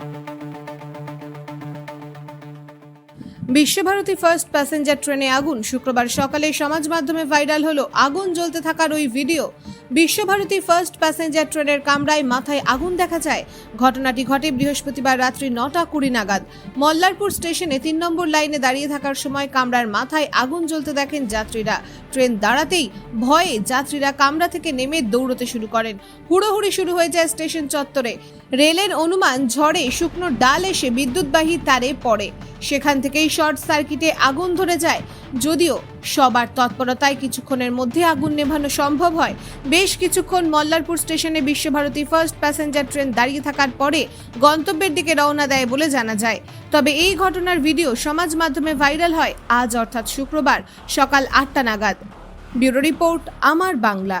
thank you Visva Bharati first passenger ট্রেনে আগুন। শুক্রবার সকালে সমাজ মাধ্যমে ভাইরাল হলো আগুন জ্বলতে থাকার ওই ভিডিও। বিশ্বভারতী ফার্স্ট প্যাসেঞ্জার ট্রেনের কামরায় মাথায় আগুন দেখা যায়। ঘটনাটি ঘটে বৃহস্পতিবার রাত্রি নটা কুড়ি নাগাদ। মল্লারপুর স্টেশনে তিন নম্বর লাইনে দাঁড়িয়ে থাকার সময় কামরার মাথায় আগুন জ্বলতে দেখেন যাত্রীরা। ট্রেন দাঁড়াতেই ভয়ে যাত্রীরা কামরা থেকে নেমে দৌড়তে শুরু করেন। হুড়োহুড়ি শুরু হয়ে যায় স্টেশন চত্বরে। রেলের অনুমান ঝড়ে শুকনো ডাল এসে বিদ্যুৎবাহী তারে পড়ে। সেখান থেকেই শর্ট সার্কিটে আগুন ধরে যায়। যদিও সবার তৎপরতায় কিছুক্ষণের মধ্যে আগুন নেভানো সম্ভব হয়। বেশ কিছুক্ষণ মল্লারপুর স্টেশনে বিশ্বভারতী ফার্স্ট প্যাসেঞ্জার ট্রেন দাঁড়িয়ে থাকার পরে গন্তব্যের দিকে রওনা দেয় বলে জানা যায়। তবে এই ঘটনার ভিডিও সমাজ মাধ্যমে ভাইরাল হয় আজ অর্থাৎ শুক্রবার সকাল আটটা নাগাদ। ব্যুরো রিপোর্ট, আমার বাংলা।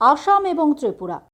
আসাম এবং ত্রিপুরা।